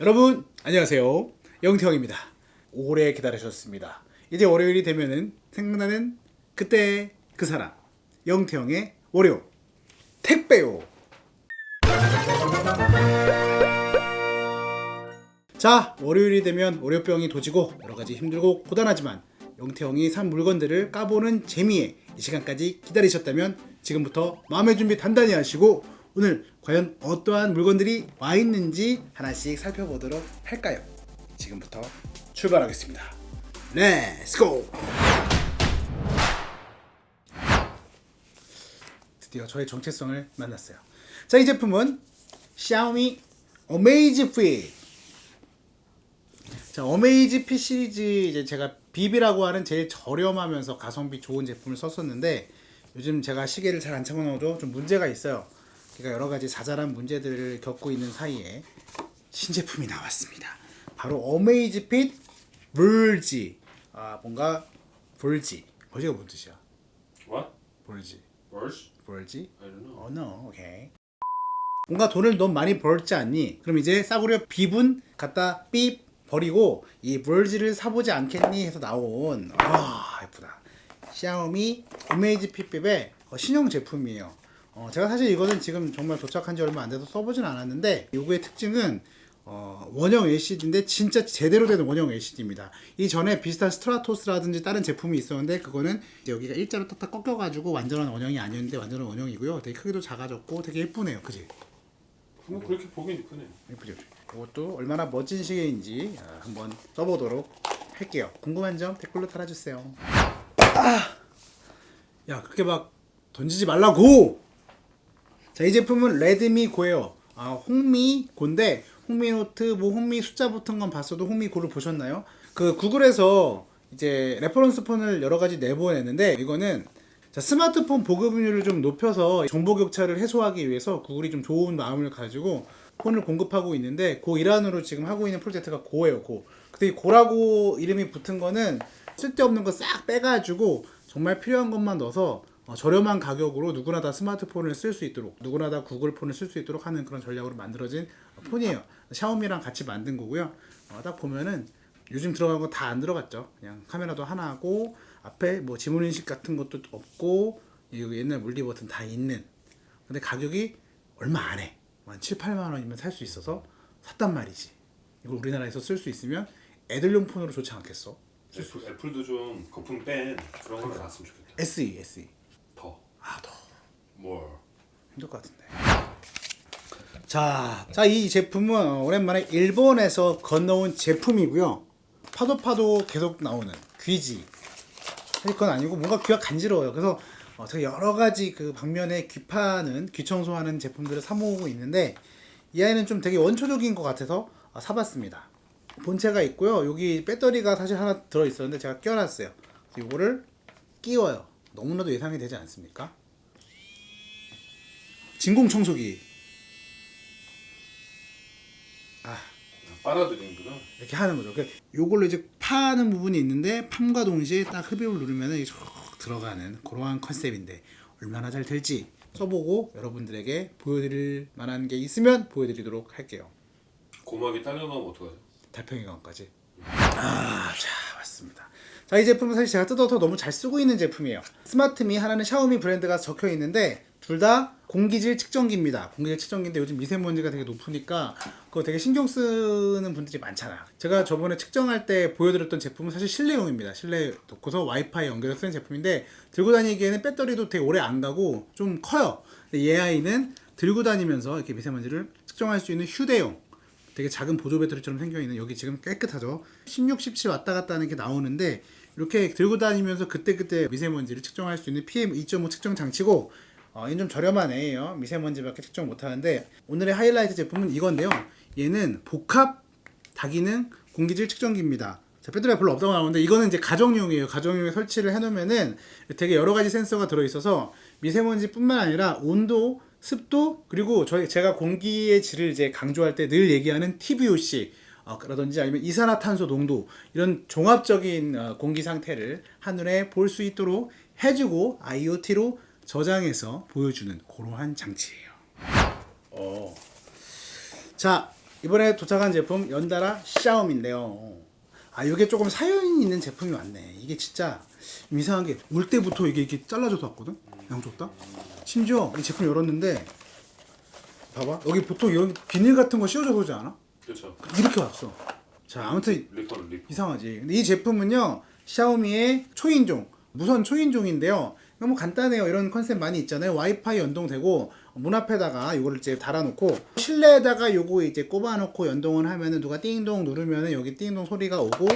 여러분 안녕하세요. 영태형입니다. 오래 기다리셨습니다. 이제 월요일이 되면은 생각나는 그때 그 사람 영태형의 월요. 택배요. 자 월요일이 되면 월요병이 도지고 여러가지 힘들고 고단하지만 영태형이 산 물건들을 까보는 재미에 이 시간까지 기다리셨다면 지금부터 마음의 준비 단단히 하시고 오늘 과연 어떠한 물건들이 와 있는지 하나씩 살펴보도록 할까요? 지금부터 출발하겠습니다. 렛츠고! 드디어 저의 정체성을 만났어요. 자, 이 제품은 샤오미 어메이지 fit 자, 어메이지 핏 시리즈 이제 제가 비비라고 하는 제일 저렴하면서 가성비 좋은 제품을 썼었는데 요즘 제가 시계를 잘 안 차고 나오죠. 좀 문제가 있어요. 그러니까 여러 가지 자잘한 문제들을 겪고 있는 사이에 신제품이 나왔습니다. 바로 어메이지 핏 볼지. 아, 뭔가 볼지. 볼지가 뭔 뜻이야? What? 볼지. Worse? 볼지? I don't know. 어, no. 오케이. 뭔가 돈을 너무 많이 벌지 않니? 그럼 이제 싸구려 비분 갖다 삐 버리고 이 볼지를 사보지 않겠니? 해서 나온 아 예쁘다. 샤오미 이메이지 핏밥의 어, 신형 제품이에요. 어, 제가 사실 이거는 지금 정말 도착한 지 얼마 안 돼서 써보진 않았는데 요거의 특징은 어, 원형 LCD인데 진짜 제대로 된 원형 LCD입니다. 이 전에 비슷한 스트라토스라든지 다른 제품이 있었는데 그거는 여기가 일자로 탁탁 꺾여가지고 완전한 원형이 아니었는데 완전한 원형이고요. 되게 크기도 작아졌고 되게 예쁘네요. 그지? 뭐 그렇게 보긴 크네. 예쁘죠. 이것도 얼마나 멋진 시계인지 아, 한번 써보도록 할게요. 궁금한 점 댓글로 달아주세요. 아! 야 그렇게 막 던지지 말라고. 자 이 제품은 레드미 고예요. 아 홍미 고인데 홍미 노트 뭐 홍미 숫자 붙은 건 봤어도 홍미 고를 보셨나요? 그 구글에서 이제 레퍼런스 폰을 여러 가지 내보냈는데 이거는 자, 스마트폰 보급률을 좀 높여서 정보 격차를 해소하기 위해서 구글이 좀 좋은 마음을 가지고 폰을 공급하고 있는데 그 일환으로 지금 하고 있는 프로젝트가 고예요 고. 근데 이 고라고 이름이 붙은 거는 쓸데없는 거 싹 빼가지고 정말 필요한 것만 넣어서 어, 저렴한 가격으로 누구나 다 스마트폰을 쓸 수 있도록 누구나 다 구글 폰을 쓸 수 있도록 하는 그런 전략으로 만들어진 폰이에요. 샤오미랑 같이 만든 거고요. 어, 딱 보면은 요즘 들어간 거 다 안 들어갔죠. 그냥 카메라도 하나 하고 앞에 뭐 지문 인식 같은 것도 없고 이 옛날 물리 버튼 다 있는. 근데 가격이 얼마 안 해. 한 7, 8만 원이면 살 수 있어서 샀단 말이지. 이걸 우리나라에서 쓸 수 있으면 애들용 폰으로 좋지 않겠어? 애플, 애플도 좀 거품 뺀 그런 걸 나왔으면 좋겠다. SE, SE. 힘들 것 같은데. 자, 자, 이 제품은 오랜만에 일본에서 건너온 제품이고요. 파도 파도 계속 나오는 귀지. 사실 그건 아니고 뭔가 귀가 간지러워요. 그래서 어, 제가 여러 가지 그 방면에 귀 파는, 귀 청소하는 제품들을 사모으고 있는데 이 아이는 좀 되게 원초적인 것 같아서 어, 사봤습니다. 본체가 있고요. 여기 배터리가 사실 하나 들어 있었는데 제가 껴놨어요. 이거를 끼워요. 너무나도 예상이 되지 않습니까? 진공 청소기. 아, 빨아들이는 구나. 이렇게 하는 거죠. 그러니까 요걸로 이제 파는 부분이 있는데 팜과 동시에 딱 흡입을 누르면 이게 쭉 들어가는 그러한 컨셉인데 얼마나 잘 될지 써보고 여러분들에게 보여드릴 만한 게 있으면 보여드리도록 할게요. 고막이 딸려나오면 어떡하죠? 달팽이관까지. 아, 자, 맞습니다. 자, 이 제품은 사실 제가 뜯어서 너무 잘 쓰고 있는 제품이에요. 스마트미 하나는 샤오미 브랜드가 적혀 있는데 둘 다 공기질 측정기입니다. 공기질 측정기인데 요즘 미세먼지가 되게 높으니까 그거 되게 신경 쓰는 분들이 많잖아. 제가 저번에 측정할 때 보여드렸던 제품은 사실 실내용입니다. 실내에 놓고서 와이파이 연결해서 쓰는 제품인데 들고 다니기에는 배터리도 되게 오래 안 가고 좀 커요. 근데 얘 아이는 들고 다니면서 이렇게 미세먼지를 측정할 수 있는 휴대용 되게 작은 보조 배터리처럼 생겨 있는 여기 지금 깨끗하죠. 16, 17 왔다 갔다 하는 게 나오는데 이렇게 들고 다니면서 그때그때 미세먼지를 측정할 수 있는 PM 2.5 측정 장치고 어, 얘는 좀 저렴한 애예요. 미세먼지밖에 측정 못 하는데 오늘의 하이라이트 제품은 이건데요. 얘는 복합 다기능 공기질 측정기입니다. 자, 배터리가 별로 없다고 나오는데 이거는 이제 가정용이에요. 가정용에 설치를 해놓으면은 되게 여러 가지 센서가 들어있어서 미세먼지뿐만 아니라 온도, 습도 그리고 저희 제가 공기의 질을 이제 강조할 때 늘 얘기하는 TVOC 어, 라든지 아니면 이산화탄소 농도 이런 종합적인 어, 공기 상태를 한눈에 볼 수 있도록 해주고 IoT로 저장해서 보여주는 그러한 장치예요. 어. 자, 이번에 도착한 제품 연달아 샤오미인데요. 아 이게 조금 사연이 있는 제품이 왔네. 이게 진짜 좀 이상한 게 올 때부터 이게 이렇게 잘라져서 왔거든. 양쪽 다. 심지어 이 제품 열었는데 봐봐 여기 보통 이런 비닐 같은 거 씌워져서 오지 않아? 그렇죠. 이렇게 왔어. 자 아무튼 리퍼는 리퍼. 이상하지. 근데 이 제품은요 샤오미의 초인종 무선 초인종인데요. 이거 뭐 간단해요. 이런 컨셉 많이 있잖아요. 와이파이 연동되고 문 앞에다가 이거를 이제 달아놓고 실내에다가 요거 이제 꼽아놓고 연동을 하면은 누가 띵동 누르면은 여기 띵동 소리가 오고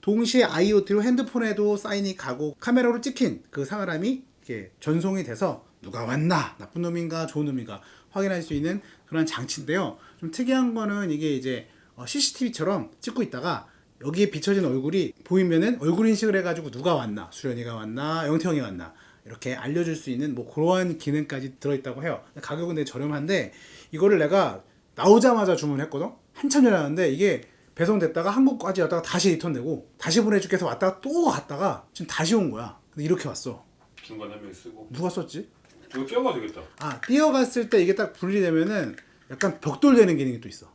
동시에 IoT로 핸드폰에도 사인이 가고 카메라로 찍힌 그 사람이 이렇게 전송이 돼서 누가 왔나 나쁜 놈인가 좋은 놈인가 확인할 수 있는 그런 장치인데요. 좀 특이한 거는 이게 이제 CCTV처럼 찍고 있다가 여기에 비춰진 얼굴이 보이면은 얼굴 인식을 해가지고 누가 왔나 수련이가 왔나 영태형이 왔나 이렇게 알려줄 수 있는 뭐 그러한 기능까지 들어있다고 해요 가격은 되게 저렴한데 이거를 내가 나오자마자 주문했거든 한참 전에 왔는데 이게 배송됐다가 한국까지 왔다가 다시 리턴되고 다시 보내줄게 해서 왔다가 또 갔다가 지금 다시 온 거야 근데 이렇게 왔어 중간 한 명이 쓰고. 누가 썼지? 이거 끼워가 되겠다. 아 뛰어갔을 때 이게 딱 분리되면은 약간 벽돌되는 기능이 또 있어.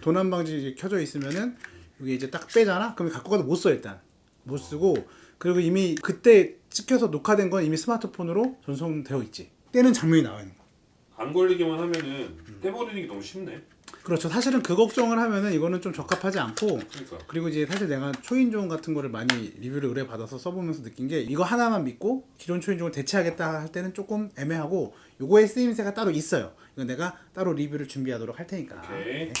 도난 방지 켜져 있으면은 이게 이제 딱 빼잖아. 그러면 갖고 가도 못 써 일단 못 쓰고 그리고 이미 그때 찍혀서 녹화된 건 이미 스마트폰으로 전송되어 있지. 떼는 장면이 나와 있는 거. 안 걸리기만 하면은 떼버리는 게 너무 쉽네. 그렇죠. 사실은 그 걱정을 하면은 이거는 좀 적합하지 않고 그러니까. 그리고 이제 사실 내가 초인종 같은 거를 많이 리뷰를 의뢰 받아서 써보면서 느낀 게 이거 하나만 믿고 기존 초인종을 대체하겠다 할 때는 조금 애매하고 요거의 쓰임새가 따로 있어요. 이건 내가 따로 리뷰를 준비하도록 할 테니까. 오케이.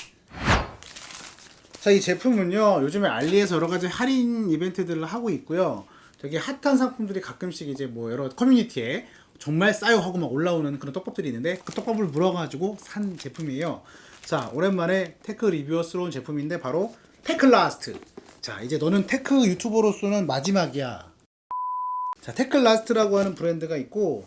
자, 이 제품은요, 요즘에 알리에서 여러 가지 할인 이벤트들을 하고 있고요. 되게 핫한 상품들이 가끔씩 이제 뭐 여러 커뮤니티에 정말 싸요 하고 막 올라오는 그런 떡밥들이 있는데 그 떡밥을 물어가지고 산 제품이에요. 자, 오랜만에 테크 리뷰어스러운 제품인데 바로 테클라스트. 자, 이제 너는 테크 유튜버로서는 마지막이야. 자, 테클라스트라고 하는 브랜드가 있고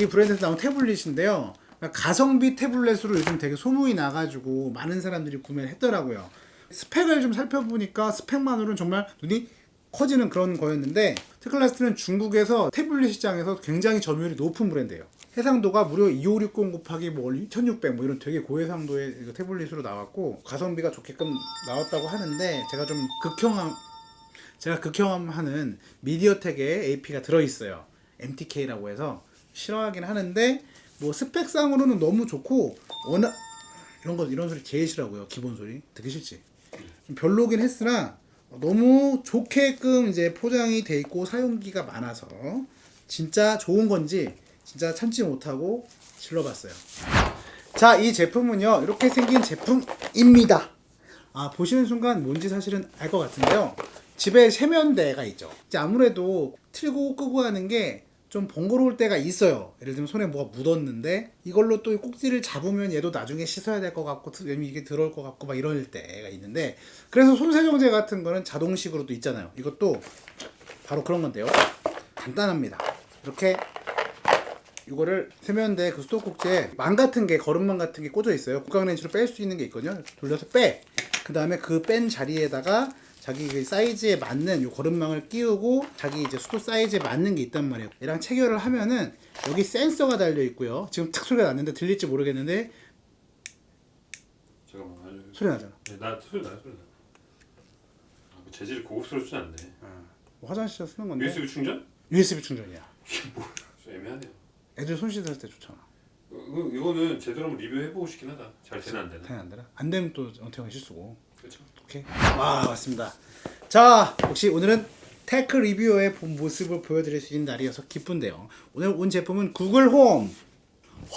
이 브랜드에서 나온 태블릿인데요. 가성비 태블릿으로 요즘 되게 소문이 나가지고 많은 사람들이 구매를 했더라고요. 스펙을 좀 살펴보니까 스펙만으로는 정말 눈이 커지는 그런 거였는데 테클라스트는 중국에서 태블릿 시장에서 굉장히 점유율이 높은 브랜드예요. 해상도가 무려 2560 곱하기 뭐 2600 뭐 이런 되게 고해상도의 이거 태블릿으로 나왔고 가성비가 좋게끔 나왔다고 하는데 제가 좀 극혐한 제가 극혐하는 미디어텍의 AP가 들어있어요. MTK라고 해서 싫어하긴 하는데 뭐 스펙상으로는 너무 좋고 워낙 이런 거 이런 소리 제일 싫어하고요. 기본 소리 듣기 싫지. 좀 별로긴 했으나 너무 좋게끔 이제 포장이 돼 있고 사용기가 많아서 진짜 좋은 건지 진짜 참지 못하고 질러봤어요. 자, 이 제품은요 이렇게 생긴 제품입니다. 아 보시는 순간 뭔지 사실은 알 것 같은데요. 집에 세면대가 있죠. 이제 아무래도 틀고 끄고 하는 게 좀 번거로울 때가 있어요. 예를 들면 손에 뭐가 묻었는데 이걸로 또 꼭지를 잡으면 얘도 나중에 씻어야 될 것 같고 이게 들어올 것 같고 막 이럴 때가 있는데 그래서 손세정제 같은 거는 자동식으로도 있잖아요. 이것도 바로 그런 건데요. 간단합니다. 이렇게 이거를 세면대 그 수도꼭지에 망 같은 게 거름망 같은 게 꽂어 있어요. 국강렌치로 뺄 수 있는 게 있거든요. 돌려서 빼. 그 다음에 그 뺀 자리에다가 자기 그 사이즈에 맞는 요 거름망을 끼우고 자기 이제 수도 사이즈에 맞는 게 있단 말이에요. 얘랑 체결을 하면은 여기 센서가 달려 있고요. 지금 탁 소리가 났는데 들릴지 모르겠는데 잠깐만. 아니, 소리 나잖아. 네, 나 소리 나 소리 나. 아, 뭐 재질이 고급스럽진 않네. 뭐 화장실에서 쓰는 건데 USB 충전? USB 충전이야. 좀 애매하네요. 애들 손 씻을 때 좋잖아. 이거, 이거는 제대로 한번 리뷰해보고 싶긴 하다. 잘 되나 안 되나? 당연히 안 되나? 안 되면 또 어태형 실수고. 그렇죠. 오케이. 와 맞습니다. 자 역시 오늘은 테크 리뷰어의 본 모습을 보여드릴 수 있는 날이어서 기쁜데요. 오늘 온 제품은 구글 홈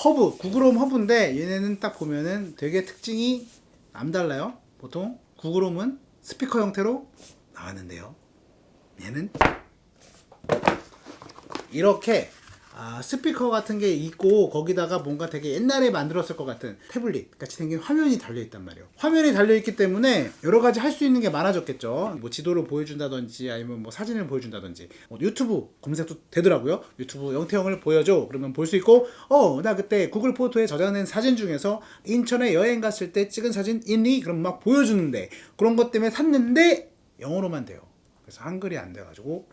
허브 구글 홈 허브인데 얘네는 딱 보면은 되게 특징이 남달라요. 보통 구글 홈은 스피커 형태로 나왔는데요. 얘는 이렇게 아, 스피커 같은 게 있고 거기다가 뭔가 되게 옛날에 만들었을 것 같은 태블릿 같이 생긴 화면이 달려 있단 말이에요. 화면이 달려 있기 때문에 여러 가지 할 수 있는 게 많아졌겠죠. 뭐 지도를 보여준다든지 아니면 뭐 사진을 보여준다든지 뭐 유튜브 검색도 되더라고요. 유튜브 영태형을 보여줘 그러면 볼 수 있고 어 나 그때 구글 포토에 저장된 사진 중에서 인천에 여행 갔을 때 찍은 사진 있니? 그럼 막 보여주는데 그런 것 때문에 샀는데 영어로만 돼요. 그래서 한글이 안 돼가지고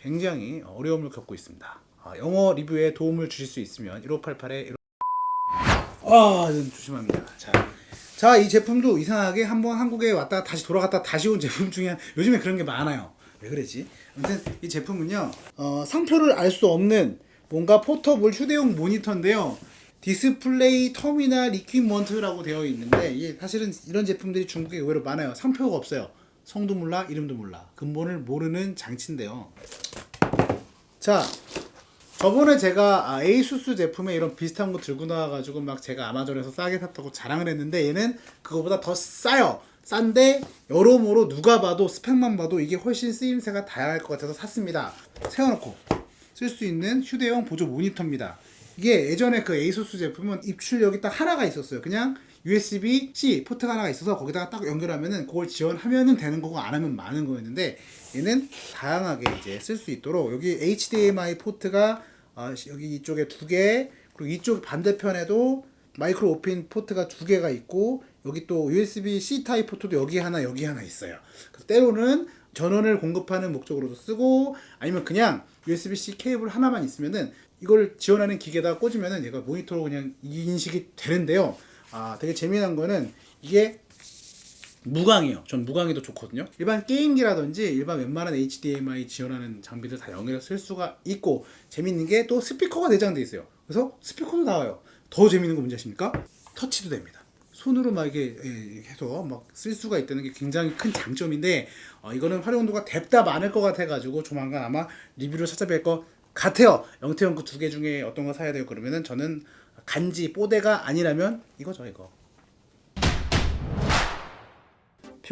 굉장히 어려움을 겪고 있습니다. 아, 영어 리뷰에 도움을 주실 수 있으면 1588에 15... 아, 조심합니다. 자, 자, 이 제품도 이상하게 한번 한국에 왔다가 다시 돌아갔다 다시 온 제품 중에 한- 요즘에 그런 게 많아요. 왜 그러지? 아무튼 이 제품은요, 어, 상표를 알 수 없는 뭔가 포터블 휴대용 모니터인데요. 디스플레이 터미널 이퀴먼트라고 되어 있는데 이게 사실은 이런 제품들이 중국에 의외로 많아요. 상표가 없어요. 성도 몰라, 이름도 몰라. 근본을 모르는 장치인데요. 자, 저번에 제가 아, 에이수스 제품에 이런 비슷한 거 들고 나와가지고 막 제가 아마존에서 싸게 샀다고 자랑을 했는데 얘는 그거보다 더 싸요. 싼데 여러모로 누가 봐도 스펙만 봐도 이게 훨씬 쓰임새가 다양할 것 같아서 샀습니다. 세워놓고 쓸 수 있는 휴대용 보조 모니터입니다. 이게 예전에 그 에이수스 제품은 입출력이 딱 하나가 있었어요. 그냥 USB-C 포트가 하나가 있어서 거기다가 딱 연결하면은 그걸 지원하면은 되는 거고 안 하면 많은 거였는데 얘는 다양하게 이제 쓸 수 있도록 여기 HDMI 포트가 아, 시- 여기 이쪽에 두 개, 그리고 이쪽 반대편에도 마이크로 오핀 포트가 두 개가 있고 여기 또 USB C 타입 포트도 여기 하나 여기 하나 있어요. 때로는 전원을 공급하는 목적으로도 쓰고 아니면 그냥 USB C 케이블 하나만 있으면은 이걸 지원하는 기계에다 꽂으면은 얘가 모니터로 그냥 인식이 되는데요. 아, 되게 재미난 거는 이게 무광이에요. 전 무광이 더 좋거든요. 일반 게임기라든지 일반 웬만한 HDMI 지원하는 장비들 다 연결해서 쓸 수가 있고 재밌는 게 또 스피커가 내장돼 있어요. 그래서 스피커도 나와요. 더 재밌는 거 뭔지 아십니까? 터치도 됩니다. 손으로 막 이게 예, 해서 막 쓸 수가 있다는 게 굉장히 큰 장점인데 어, 이거는 활용도가 뎁다 많을 것 같아가지고 조만간 아마 리뷰를 찾아뵐 것 같아요. 영태형 그 두 개 중에 어떤 거 사야 돼요? 그러면은 저는 간지 뽀대가 아니라면 이거죠 이거.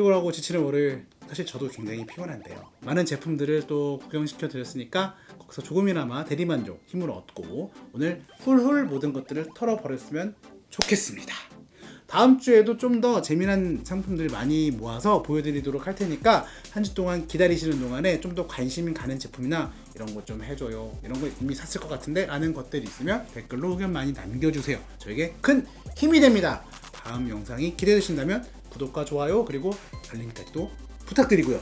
피곤하고 지치는 월요일 사실 저도 굉장히 피곤한데요. 많은 제품들을 또 구경시켜 드렸으니까 거기서 조금이나마 대리만족 힘을 얻고 오늘 훌훌 모든 것들을 털어버렸으면 좋겠습니다. 다음 주에도 좀 더 재미난 상품들 많이 모아서 보여드리도록 할 테니까 한 주 동안 기다리시는 동안에 좀 더 관심 가는 제품이나 이런 거 좀 해줘요. 이런 거 이미 샀을 것 같은데 라는 것들이 있으면 댓글로 의견 많이 남겨주세요. 저에게 큰 힘이 됩니다. 다음 영상이 기대되신다면 구독과 좋아요 그리고 알림까지도 부탁드리고요.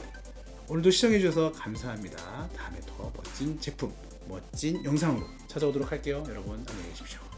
오늘도 시청해주셔서 감사합니다. 다음에 더 멋진 제품 멋진 영상으로 찾아오도록 할게요. 여러분 안녕히 계십시오